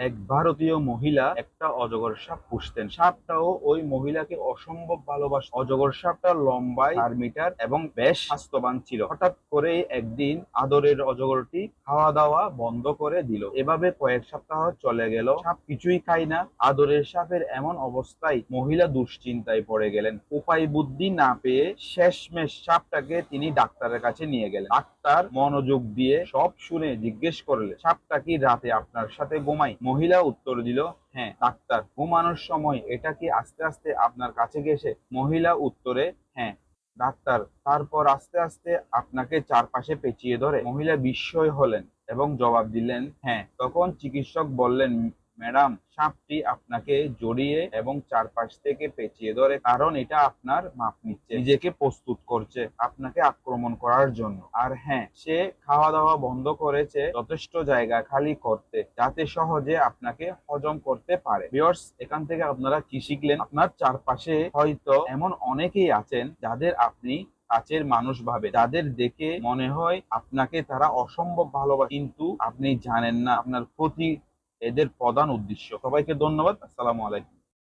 এক ভারতীয় মহিলা একটা অজগর সাপ পুষতেন। সাপটাও ওই মহিলাকে অসম্ভব ভালোবাস অজগর সাপটা লম্বায় চার মিটার এবং বেশ স্বাস্থ্যবান ছিল। হঠাৎ করে একদিন আদরের অজগরটি খাওয়া দাওয়া বন্ধ করে দিল। এভাবে কয়েক সপ্তাহ চলে গেল। সাপ কিছুই খায় না। আদরের সাপের এমন অবস্থায় মহিলা দুশ্চিন্তায় পড়ে গেলেন। উপায় বুদ্ধি না পেয়ে শেষমেশ সাপটাকে তিনি ডাক্তারের কাছে নিয়ে গেলেন। ডাক্তার মনোযোগ দিয়ে সব শুনে জিজ্ঞেস করলে সাপটা কি রাতে আপনার সাথে ঘুমায়? মহিলা উত্তর দিল হ্যাঁ ডাক্তার, ঘুমানোর সময় এটা কি আস্তে আস্তে আপনার কাছে গেছে। মহিলা উত্তরে হ্যাঁ ডাক্তার, তারপর আস্তে আস্তে আপনাকে চারপাশে পেঁচিয়ে ধরে। মহিলা বিস্ময় হলেন এবং জবাব দিলেন হ্যাঁ। তখন চিকিৎসক বললেন ম্যাডাম, সাপটি আপনাকে জড়িয়ে এবং চারপাশ থেকে পেঁচিয়ে ধরে, কারণ এটা আপনার মাপ নিচ্ছে। নিজেকে প্রস্তুত করছে আপনাকে আক্রমণ করার জন্য। আর হ্যাঁ সে খাওয়া দাওয়া বন্ধ করেছে যথেষ্ট জায়গা খালি করতে, যাতে সহজে আপনাকে হজম করতে পারে। ভিউয়ার্স, এখান থেকে আপনারা কি শিখলেন? আপনার চারপাশে হয়তো এমন অনেকেই আছেন যাদের আপনি কাছের মানুষ ভাবে যাদের দেখে মনে হয় আপনাকে তারা অসম্ভব ভালোবাসে, কিন্তু আপনি জানেন না। আপনার ক্ষতি এদের প্রধান উদ্দেশ্য। সবাইকে ধন্যবাদ। আসসালামু আলাইকুম।